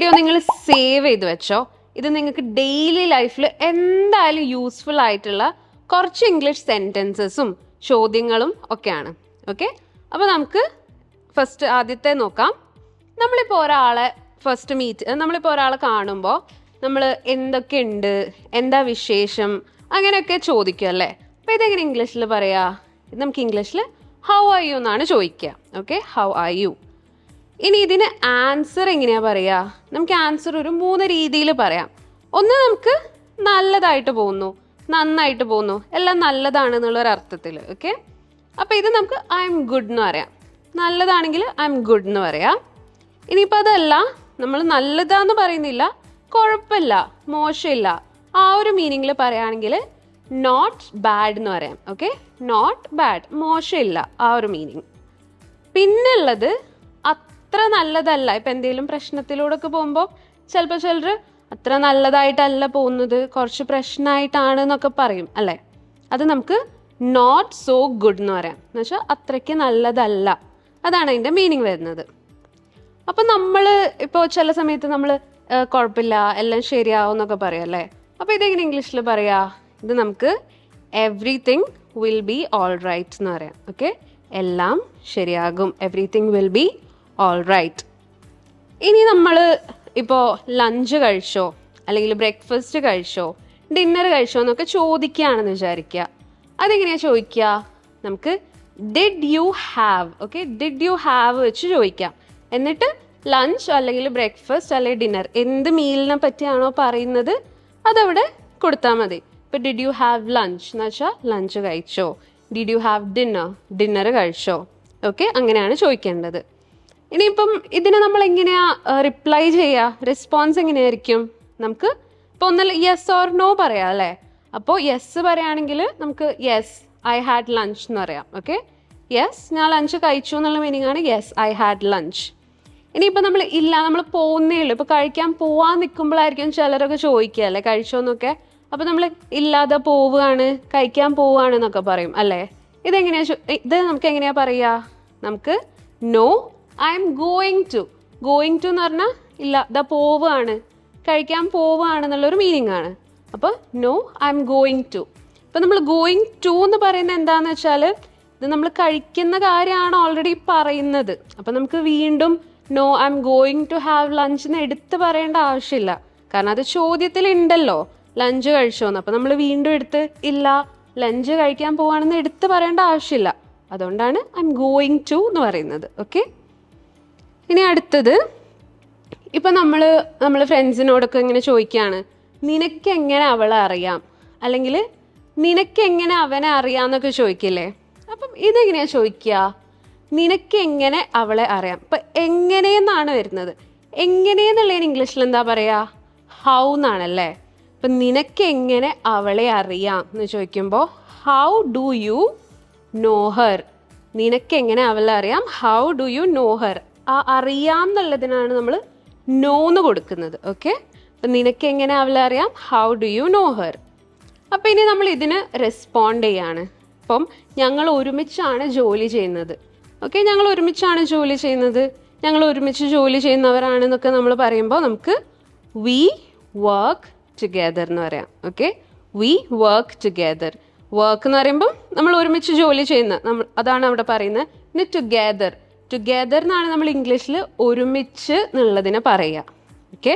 Video നിങ്ങൾ save ചെയ്ത് വെച്ചോ. ഇത് നിങ്ങൾക്ക് ഡെയിലി ലൈഫിൽ എന്തായാലും യൂസ്ഫുൾ ആയിട്ടുള്ള കുറച്ച് ഇംഗ്ലീഷ് സെന്റൻസസും ചോദ്യങ്ങളും ഒക്കെയാണ്. ഓക്കെ അപ്പോൾ നമുക്ക് ഫസ്റ്റ് ആദ്യത്തെ നോക്കാം. നമ്മളിപ്പോൾ ഒരാളെ ഫസ്റ്റ് മീറ്റ് നമ്മളിപ്പോൾ ഒരാളെ കാണുമ്പോൾ നമ്മൾ എന്തൊക്കെ ഉണ്ട് എന്താ വിശേഷം അങ്ങനെയൊക്കെ ചോദിക്കും അല്ലേ? അപ്പോൾ ഇതെങ്ങനെ ഇംഗ്ലീഷിൽ പറയാ? നമുക്ക് ഇംഗ്ലീഷിൽ ഹൗ ആർ യു എന്നാണ് ചോദിക്കുക. ഓക്കെ ഹൗ ആർ യു ഇനി ഇതിന് ആൻസർ എങ്ങനെയാ പറയാ? നമുക്ക് ആൻസർ ഒരു മൂന്ന് രീതിയിൽ പറയാം. ഒന്ന് നമുക്ക് നല്ലതായിട്ട് പോകുന്നു നന്നായിട്ട് പോകുന്നു എല്ലാം നല്ലതാണ് എന്നുള്ള ഒരു അർത്ഥത്തിൽ ഓക്കെ അപ്പോൾ ഇത് നമുക്ക് ഐ എം ഗുഡ് എന്ന് പറയാം. നല്ലതാണെങ്കിൽ ഐ എം ഗുഡ് എന്ന് പറയാം. ഇനിയിപ്പോൾ അതല്ല നമ്മൾ നല്ലതാന്ന് പറയുന്നില്ല കുഴപ്പമില്ല മോശമില്ല. ആ ഒരു മീനിങ്ങിൽ പറയുകയാണെങ്കിൽ നോട്ട് ബാഡ് എന്ന് പറയാം ഓക്കെ നോട്ട് ബാഡ് മോശമില്ല ആ ഒരു മീനിങ് പിന്നുള്ളത് അത്ര നല്ലതല്ല. ഇപ്പം എന്തെങ്കിലും പ്രശ്നത്തിലൂടെ ഒക്കെ പോകുമ്പോൾ ചിലപ്പോൾ ചിലർ അത്ര നല്ലതായിട്ടല്ല പോകുന്നത്. കുറച്ച് പ്രശ്നമായിട്ടാണ് എന്നൊക്കെ പറയും അല്ലേ? അത് നമുക്ക് നോട്ട് സോ ഗുഡ് എന്ന് പറയാം. എന്ന് വെച്ചാൽ അത്രയ്ക്ക് നല്ലതല്ല. അതാണ് അതിന്റെ മീനിങ് വരുന്നത്. അപ്പം നമ്മൾ ഇപ്പോൾ ചില സമയത്ത് നമ്മൾ കുഴപ്പമില്ല എല്ലാം ശരിയാവും എന്നൊക്കെ പറയും അല്ലേ? അപ്പോൾ ഇതെങ്ങനെ ഇംഗ്ലീഷിൽ പറയാ? ഇത് നമുക്ക് everything will be all right എന്ന് പറയാം. ഓക്കെ എല്ലാം ശരിയാകും. Everything will be all right ഇനി നമ്മൾ ഇപ്പോൾ ലഞ്ച് കഴിച്ചോ അല്ലെങ്കിൽ ബ്രേക്ക്ഫാസ്റ്റ് കഴിച്ചോ ഡിന്നർ കഴിച്ചോ എന്നൊക്കെ ചോദിക്കുകയാണെന്ന് വിചാരിക്കുക. അതെങ്ങനെയാണ് ചോദിക്കുക? നമുക്ക് did you have okay did you have വെച്ച് ചോദിക്കാം. എന്നിട്ട് ലഞ്ച് അല്ലെങ്കിൽ ബ്രേക്ക്ഫാസ്റ്റ് അല്ലെങ്കിൽ ഡിന്നർ എന്ത് മീലിനെ പറ്റിയാണോ പറയുന്നത് അതവിടെ കൊടുത്താൽ മതി. ഇപ്പോൾ ഡിഡ് യു ഹാവ് ലഞ്ച് എന്ന് വെച്ചാൽ ലഞ്ച് കഴിച്ചോ. Did you have dinner dinner കഴിച്ചോ. ഓക്കെ അങ്ങനെയാണ് ചോദിക്കേണ്ടത്. ഇനിയിപ്പം ഇതിനെ നമ്മൾ എങ്ങനെയാ റിപ്ലൈ ചെയ്യുക റെസ്പോൺസ് എങ്ങനെയായിരിക്കും? നമുക്ക് ഇപ്പോൾ ഒന്നല്ല യെസ് ഓർ നോ പറയാം അല്ലേ? അപ്പോൾ യെസ് പറയുകയാണെങ്കിൽ നമുക്ക് യെസ് ഐ ഹാഡ് ലഞ്ച് എന്ന് പറയാം. ഓക്കെ യെസ് ഞാൻ ലഞ്ച് കഴിച്ചു എന്നുള്ള മീനിങ് ആണ് യെസ് ഐ ഹാഡ് ലഞ്ച് ഇനിയിപ്പോൾ നമ്മൾ ഇല്ല നമ്മൾ പോകുന്നേ ഉള്ളൂ. ഇപ്പോൾ കഴിക്കാൻ പോവാൻ നിൽക്കുമ്പോഴായിരിക്കും ചിലരൊക്കെ ചോദിക്കുക അല്ലേ? കഴിച്ചോന്നൊക്കെ അപ്പോൾ നമ്മൾ ഇല്ലാതെ പോവുകയാണ് കഴിക്കാൻ പോവുകയാണ് എന്നൊക്കെ പറയും അല്ലേ? ഇതെങ്ങനെയാ ഇത് നമുക്ക് എങ്ങനെയാ പറയുക നമുക്ക് no I am going to going to എന്ന് പറഞ്ഞാൽ ഇല്ല ദാ പോവുകയാണ് കഴിക്കാൻ പോവുകയാണെന്നുള്ളൊരു മീനിങ് ആണ്. അപ്പോൾ no I am going to ഇപ്പം നമ്മൾ ഗോയിങ് ടു എന്ന് പറയുന്നത് എന്താണെന്ന് വെച്ചാൽ ഇത് നമ്മൾ കഴിക്കുന്ന കാര്യമാണ് ഓൾറെഡി പറയുന്നത്. അപ്പം നമുക്ക് വീണ്ടും no I am going to have lunch എന്ന് എടുത്ത് പറയേണ്ട ആവശ്യമില്ല. കാരണം അത് ചോദ്യത്തിൽ ഉണ്ടല്ലോ ലഞ്ച് കഴിച്ചോന്ന് അപ്പം നമ്മൾ വീണ്ടും എടുത്ത് ഇല്ല ലഞ്ച് കഴിക്കാൻ പോവാണെന്ന് എടുത്ത് പറയേണ്ട ആവശ്യമില്ല. അതുകൊണ്ടാണ് ഐ എം ഗോയിങ് ടു എന്ന് പറയുന്നത്. ഓക്കെ ഇനി അടുത്തത് ഇപ്പം നമ്മൾ നമ്മൾ ഫ്രണ്ട്സിനോടൊക്കെ ഇങ്ങനെ ചോദിക്കുകയാണ് നിനക്ക് എങ്ങനെ അവളെ അറിയാം? അല്ലെങ്കിൽ നിനക്ക് എങ്ങനെ അവനെ അറിയാമെന്നൊക്കെ ചോദിക്കില്ലേ? അപ്പം ഇതെങ്ങനെയാണ് ചോദിക്കുക? നിനക്ക് എങ്ങനെ അവളെ അറിയാം? ഇപ്പം എങ്ങനെയെന്നാണ് വരുന്നത്? എങ്ങനെയെന്നുള്ളതിന് ഇംഗ്ലീഷിൽ എന്താ പറയുക ഹൗ എന്നാണല്ലേ? അപ്പം നിനക്ക് എങ്ങനെ അവളെ അറിയാം? എന്ന് ചോദിക്കുമ്പോൾ how do you know her നിനക്ക് എങ്ങനെ അവളെ അറിയാം? How do you know her ആ അറിയാം എന്നുള്ളതിനാണ് നമ്മൾ നോന്ന് കൊടുക്കുന്നത് ഓക്കെ അപ്പം നിനക്ക് എങ്ങനെ അവളെ അറിയാം? How do you know her അപ്പം ഇനി നമ്മൾ ഇതിന് റെസ്പോണ്ട് ചെയ്യാണ്. അപ്പം ഞങ്ങൾ ഒരുമിച്ചാണ് ജോലി ചെയ്യുന്നത് ഓക്കെ ഞങ്ങൾ ഒരുമിച്ചാണ് ജോലി ചെയ്യുന്നത്. ഞങ്ങൾ ഒരുമിച്ച് ജോലി ചെയ്യുന്നവരാണെന്നൊക്കെ നമ്മൾ പറയുമ്പോൾ നമുക്ക് വി വർക്ക് ടുഗെദർ എന്ന് പറയാം okay we work together work എന്ന് പറയുമ്പോൾ നമ്മൾ ഒരുമിച്ച് ജോലി ചെയ്യുന്ന നമ്മൾ അതാണ് അവിടെ പറയുന്നത് ഇനി ടുഗെദർ ടുഗെദർ എന്നാണ് നമ്മൾ ഇംഗ്ലീഷിൽ ഒരുമിച്ച് എന്നുള്ളതിനെ പറയുക. ഓക്കെ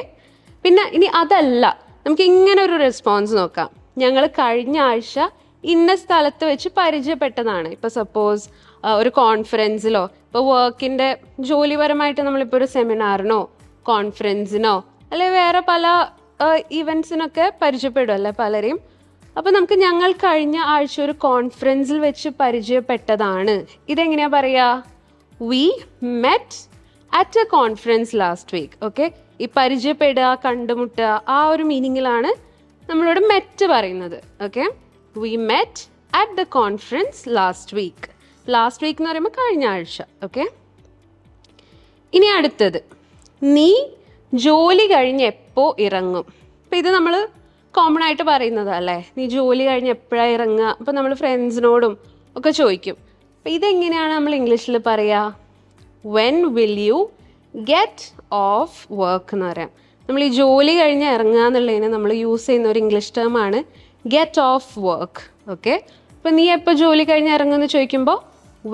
പിന്നെ ഇനി അതല്ല. നമുക്ക് ഇങ്ങനെ ഒരു റെസ്പോൺസ് നോക്കാം. ഞങ്ങൾ കഴിഞ്ഞ ആഴ്ച ഇന്ന സ്ഥലത്ത് വെച്ച് പരിചയപ്പെട്ടതാണ്. ഇപ്പോൾ സപ്പോസ് ഒരു കോൺഫറൻസിലോ ഇപ്പോൾ വർക്കിന്റെ ജോലിപരമായിട്ട് നമ്മളിപ്പോൾ ഒരു സെമിനാറിനോ കോൺഫറൻസിനോ അല്ലെ വേറെ പല ഇവൻസിനൊക്കെ പരിചയപ്പെടുമല്ലേ പലരെയും. അപ്പോൾ നമുക്ക് ഞങ്ങൾ കഴിഞ്ഞ ആഴ്ച ഒരു കോൺഫറൻസിൽ വെച്ച് പരിചയപ്പെട്ടതാണ്. ഇതെങ്ങനെയാ പറയുക we met at a conference last week okay ഈ പരിചയപ്പെടുക കണ്ടുമുട്ടുക ആ ഒരു മീനിങ്ങിലാണ് നമ്മളോട് മെറ്റ് പറയുന്നത് okay we met at the conference last week last week എന്ന് പറയുമ്പോൾ കഴിഞ്ഞ ആഴ്ച ഓക്കെ ഇനി അടുത്തത്. നീ ജോലി കഴിഞ്ഞ് എപ്പോൾ ഇറങ്ങും? അപ്പം ഇത് നമ്മൾ കോമൺ ആയിട്ട് പറയുന്നതല്ലേ നീ ജോലി കഴിഞ്ഞ് എപ്പോഴാണ് ഇറങ്ങുക? അപ്പം നമ്മൾ ഫ്രണ്ട്സിനോടും ഒക്കെ ചോദിക്കും. അപ്പം ഇതെങ്ങനെയാണ് നമ്മൾ ഇംഗ്ലീഷിൽ പറയുക when will you get off work എന്ന് പറയാം. നമ്മൾ ഈ ജോലി കഴിഞ്ഞ് ഇറങ്ങുക എന്നുള്ളതിന് നമ്മൾ യൂസ് ചെയ്യുന്ന ഒരു ഇംഗ്ലീഷ് ടേമാണ് ഗെറ്റ് ഓഫ് വർക്ക് ഓക്കെ അപ്പം നീ എപ്പോൾ ജോലി കഴിഞ്ഞ് ഇറങ്ങുമെന്ന് ചോദിക്കുമ്പോൾ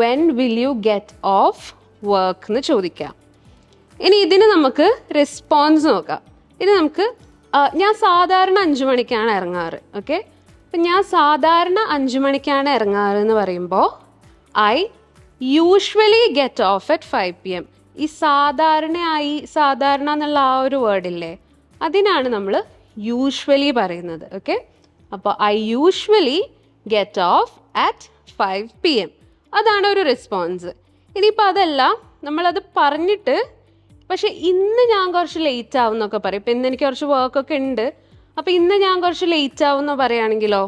when will you get off work എന്ന് ചോദിക്കാം. ഇനി ഇതിന് നമുക്ക് റെസ്പോൺസ് നോക്കാം. ഇനി നമുക്ക് ഞാൻ സാധാരണ അഞ്ച് മണിക്കാണ് ഇറങ്ങാറ്. ഓക്കെ അപ്പം ഞാൻ സാധാരണ അഞ്ച് മണിക്കാണ് ഇറങ്ങാറ് എന്ന് പറയുമ്പോൾ I usually get off at five p m ഈ സാധാരണയായി സാധാരണ എന്നുള്ള ആ ഒരു വേർഡില്ലേ അതിനാണ് നമ്മൾ യൂഷ്വലി പറയുന്നത് ഓക്കെ അപ്പോൾ I usually get off at five p m അതാണ് ഒരു റെസ്പോൺസ് ഇനിയിപ്പോൾ അതല്ല നമ്മളത് പറഞ്ഞിട്ട് പക്ഷേ ഇന്ന് ഞാൻ കുറച്ച് ലേറ്റ് ആവും എന്നൊക്കെ പറയും. ഇപ്പം ഇന്ന് എനിക്ക് കുറച്ച് വർക്കൊക്കെ ഉണ്ട്. അപ്പോൾ ഇന്ന് ഞാൻ കുറച്ച് ലേറ്റ് ആവും എന്ന് പറയുകയാണെങ്കിലോ?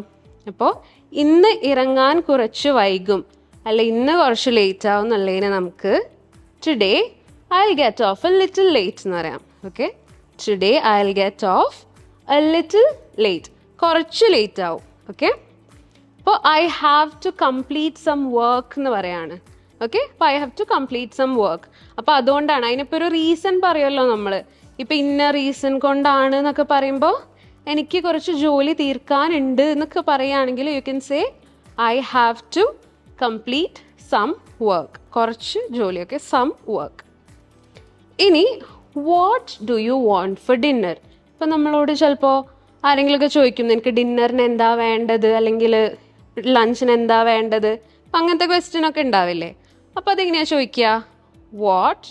അപ്പോൾ ഇന്ന് ഇറങ്ങാൻ കുറച്ച് വൈകും. അല്ല ഇന്ന് കുറച്ച് ലേറ്റ് ആവും എന്നുള്ളതിനെ നമുക്ക് today I will get off a little late എന്ന് പറയാം. Okay today I will get off a little late കുറച്ച് ലേറ്റ് ആവും. ഓക്കെ അപ്പോൾ I have to complete some work എന്ന് പറയാണ്. ഓക്കെ അപ്പോൾ I have to complete some work അപ്പോൾ അതുകൊണ്ടാണ് അതിനിപ്പോൾ ഒരു റീസൺ പറയുമല്ലോ നമ്മൾ ഇപ്പം ഇന്ന റീസൺ കൊണ്ടാണ് എന്നൊക്കെ പറയുമ്പോൾ എനിക്ക് കുറച്ച് ജോലി തീർക്കാനുണ്ട് എന്നൊക്കെ പറയുകയാണെങ്കിൽ you can say I have to complete some work കുറച്ച് ജോലിയൊക്കെ സം വർക്ക് ഇനി what do you want for dinner ഇപ്പം നമ്മളോട് ചിലപ്പോൾ ആരെങ്കിലുമൊക്കെ ചോദിക്കും എനിക്ക് ഡിന്നറിന് എന്താ വേണ്ടത്? അല്ലെങ്കിൽ ലഞ്ചിന് എന്താ വേണ്ടത്? അങ്ങനത്തെ ക്വസ്റ്റ്യൻ ഒക്കെ ഉണ്ടാവില്ലേ? അപ്പോൾ അതെങ്ങനെയാണ് ചോദിക്കുക? What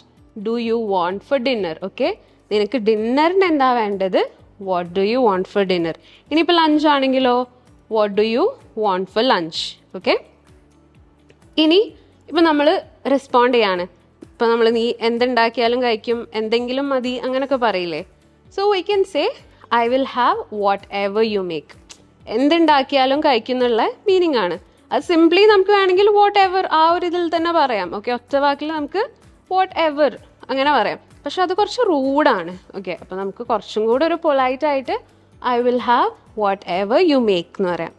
do you want for dinner okay നിനക്ക് ഡിന്നറിന് എന്താ വേണ്ടത്? What do you want for dinner ഇനിയിപ്പോൾ ലഞ്ച് ആണെങ്കിലോ? What do you want for lunch okay ഇനി ഇപ്പം നമ്മൾ റെസ്പോണ്ട് ചെയ്യാണ്. ഇപ്പം നമ്മൾ നീ എന്തുണ്ടാക്കിയാലും കഴിക്കും എന്തെങ്കിലും മതി അങ്ങനെയൊക്കെ പറയില്ലേ? So we can say I will have whatever you make എന്തുണ്ടാക്കിയാലും കഴിക്കുന്നുള്ള മീനിങ് ആണ്. അത് സിംപ്ലി നമുക്ക് വേണമെങ്കിൽ വാട്ട് എവർ ആ ഒരു ഇതിൽ തന്നെ പറയാം. ഓക്കെ ഒറ്റ വാക്കിൽ നമുക്ക് വാട്ട് എവർ അങ്ങനെ പറയാം. പക്ഷെ അത് കുറച്ച് റൂഡാണ് ഓക്കെ അപ്പോൾ നമുക്ക് കുറച്ചും കൂടെ ഒരു പൊളൈറ്റ് ആയിട്ട് I will have whatever you make എന്ന് പറയാം.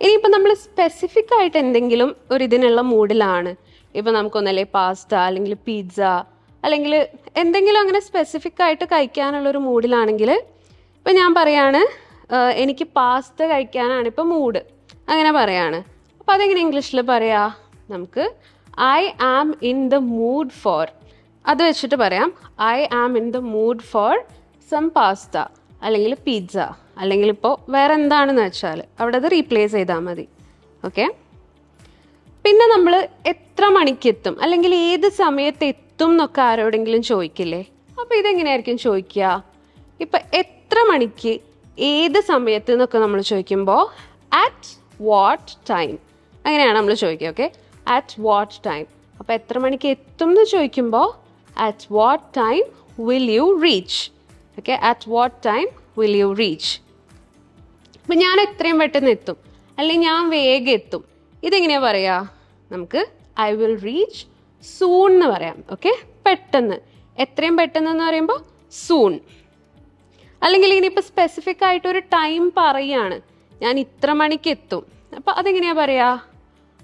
ഇനിയിപ്പോൾ നമ്മൾ സ്പെസിഫിക് ആയിട്ട് എന്തെങ്കിലും ഒരു ഇതിനുള്ള മൂഡിലാണ്. ഇപ്പം നമുക്കൊന്നല്ലേ പാസ്ത അല്ലെങ്കിൽ പിസ്സ അല്ലെങ്കിൽ എന്തെങ്കിലും അങ്ങനെ സ്പെസിഫിക് ആയിട്ട് കഴിക്കാനുള്ള ഒരു മൂഡിലാണെങ്കിൽ ഇപ്പം ഞാൻ പറയാണ് എനിക്ക് പാസ്ത കഴിക്കാനാണ് ഇപ്പം മൂഡ്. അങ്ങനെ പറയാണ്. അപ്പോൾ അതെങ്ങനെ ഇംഗ്ലീഷിൽ പറയാ? നമുക്ക് I am in the mood for അത് വെച്ചിട്ട് പറയാം I am in the mood for some pasta അല്ലെങ്കിൽ പിസ്സ അല്ലെങ്കിൽ ഇപ്പോൾ വേറെ എന്താണെന്ന് വെച്ചാൽ അവിടെ അത് റീപ്ലേസ് ചെയ്താൽ മതി. ഓക്കെ പിന്നെ നമ്മൾ എത്ര മണിക്ക് എത്തും അല്ലെങ്കിൽ ഏത് സമയത്ത് എത്തും എന്നൊക്കെ ആരോടെങ്കിലും ചോദിക്കില്ലേ? അപ്പോൾ ഇതെങ്ങനെയായിരിക്കും ചോദിക്കുക? ഇപ്പം എത്ര മണിക്ക് ഏത് സമയത്ത് എന്നൊക്കെ നമ്മൾ ചോദിക്കുമ്പോൾ അറ്റ് വാട്ട് ടൈം അങ്ങനെയാണ് നമ്മൾ ചോദിക്കുക ഓക്കെ അറ്റ് വാട്ട് ടൈം അപ്പോൾ എത്ര മണിക്ക് എത്തും എന്ന് ചോദിക്കുമ്പോൾ at what time will you reach okay at what time will you reach അപ്പം ഞാൻ എത്രയും പെട്ടെന്ന് എത്തും. അല്ലെങ്കിൽ ഞാൻ വേഗം എത്തും. ഇതെങ്ങനെയാ പറയാ? നമുക്ക് ഐ വിൽ റീച്ച് സൂൺ എന്ന് പറയാം. ഓക്കെ പെട്ടെന്ന്. എത്രയും പെട്ടെന്ന് എന്ന് പറയുമ്പോൾ സൂൺ അല്ലെങ്കിൽ ഇനിയിപ്പോൾ സ്പെസിഫിക് ആയിട്ട് ഒരു ടൈം പറയാണ്. ഞാൻ ഇത്ര മണിക്ക് എത്തും. അപ്പോൾ അതെങ്ങനെയാ പറയാ?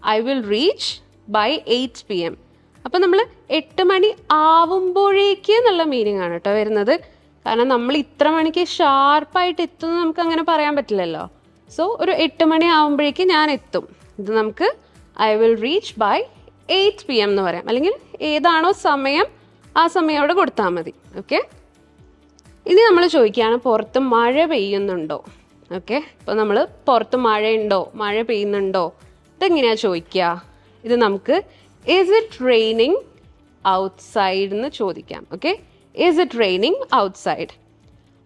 I will reach by eight p m അപ്പോൾ നമ്മൾ എട്ട് മണി ആവുമ്പോഴേക്ക് എന്നുള്ള മീനിങ് ആണ് കേട്ടോ വരുന്നത്. കാരണം നമ്മൾ ഇത്ര മണിക്ക് ഷാർപ്പായിട്ട് എത്തുമെന്ന് നമുക്ക് അങ്ങനെ പറയാൻ പറ്റില്ലല്ലോ. സോ ഒരു എട്ട് മണി ആകുമ്പോഴേക്കും ഞാൻ എത്തും. ഇത് നമുക്ക് I will reach by eight p m എന്ന് പറയാം. അല്ലെങ്കിൽ ഏതാണോ സമയം ആ സമയം അവിടെ കൊടുത്താൽ മതി. ഓക്കെ ഇനി നമ്മൾ ചോദിക്കുകയാണ് പുറത്ത് മഴ പെയ്യുന്നുണ്ടോ? ഓക്കെ ഇപ്പോൾ നമ്മൾ പുറത്ത് മഴയുണ്ടോ? മഴ പെയ്യുന്നുണ്ടോ? ഇതെങ്ങനെയാണ് ചോദിക്കുക? ഇത് നമുക്ക് ഇസ് ഇറ്റ് റെയിനിങ് ഔട്ട്സൈഡ് എന്ന് ചോദിക്കാം. Okay is it raining outside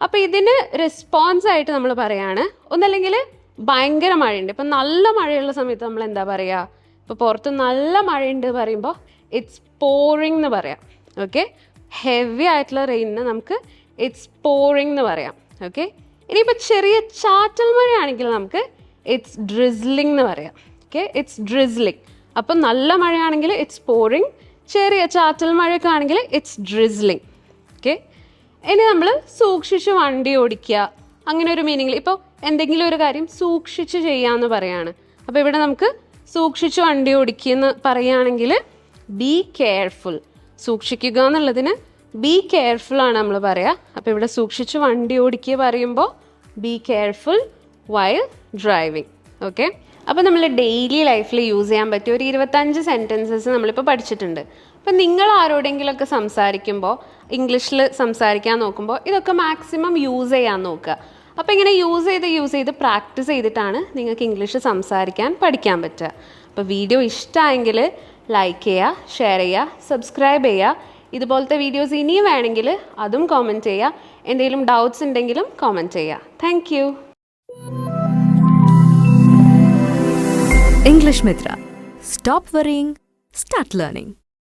അപ്പോൾ ഇതിന് റെസ്പോൺസ് ആയിട്ട് നമ്മൾ പറയാണ് ഒന്നല്ലെങ്കിൽ ഭയങ്കര മഴയുണ്ട്. ഇപ്പം നല്ല മഴയുള്ള സമയത്ത് നമ്മൾ എന്താ പറയുക ഇപ്പോൾ പുറത്ത് നല്ല മഴയുണ്ട് പറയുമ്പോൾ ഇറ്റ്സ് പോറിങ് എന്ന് പറയാം. ഓക്കെ ഹെവി ആയിട്ടുള്ള റെയിനിന് നമുക്ക് ഇറ്റ്സ് പോറിങ് എന്ന് പറയാം. ഓക്കെ ഇനിയിപ്പോൾ ചെറിയ ചാറ്റൽ മഴയാണെങ്കിൽ നമുക്ക് ഇറ്റ്സ് ഡ്രിസ്ലിംഗ് എന്ന് പറയാം. ഓക്കെ ഇറ്റ്സ് ഡ്രിസ്ലിംഗ് അപ്പം നല്ല മഴയാണെങ്കിൽ ഇറ്റ്സ് പോറിങ് ചെറിയ ചാറ്റൽ മഴയൊക്കെ ആണെങ്കിൽ ഇറ്റ്സ് ഡ്രിസ്ലിംഗ് ഓക്കെ. ഇനി നമ്മൾ സൂക്ഷിച്ച് വണ്ടി ഓടിക്കുക. അങ്ങനെ ഒരു മീനിങ്ങിൽ ഇപ്പോൾ എന്തെങ്കിലും ഒരു കാര്യം സൂക്ഷിച്ച് ചെയ്യാന്ന് പറയാണ്. അപ്പോൾ ഇവിടെ നമുക്ക് സൂക്ഷിച്ച് വണ്ടി ഓടിക്കുക എന്ന് പറയുകയാണെങ്കിൽ ബി കെയർഫുൾ സൂക്ഷിക്കുക എന്നുള്ളതിന് ബി കെയർഫുൾ ആണ് നമ്മൾ പറയുക അപ്പോൾ ഇവിടെ സൂക്ഷിച്ച് വണ്ടി ഓടിക്കുക പറയുമ്പോൾ be careful while driving okay? അപ്പോൾ നമ്മൾ ഡെയിലി ലൈഫിൽ യൂസ് ചെയ്യാൻ പറ്റിയ ഒരു ഇരുപത്തഞ്ച് സെന്റൻസസ് നമ്മളിപ്പോൾ പഠിച്ചിട്ടുണ്ട്. അപ്പം നിങ്ങൾ ആരോടെങ്കിലുമൊക്കെ സംസാരിക്കുമ്പോൾ ഇംഗ്ലീഷിൽ സംസാരിക്കാൻ നോക്കുമ്പോൾ ഇതൊക്കെ മാക്സിമം യൂസ് ചെയ്യാൻ നോക്കുക. അപ്പോൾ ഇങ്ങനെ യൂസ് ചെയ്ത് യൂസ് ചെയ്ത് പ്രാക്ടീസ് ചെയ്തിട്ടാണ് നിങ്ങൾക്ക് ഇംഗ്ലീഷ് സംസാരിക്കാൻ പഠിക്കാൻ പറ്റുക. അപ്പോൾ വീഡിയോ ഇഷ്ടമായെങ്കിൽ ലൈക്ക് ചെയ്യുക ഷെയർ ചെയ്യുക സബ്സ്ക്രൈബ് ചെയ്യുക. ഇതുപോലത്തെ വീഡിയോസ് ഇനിയും വേണമെങ്കിൽ അതും കോമെന്റ് ചെയ്യുക. എന്തെങ്കിലും ഡൗട്ട്സ് ഉണ്ടെങ്കിലും കോമെന്റ് ചെയ്യുക. Thank you English Mitra stop worrying start learning.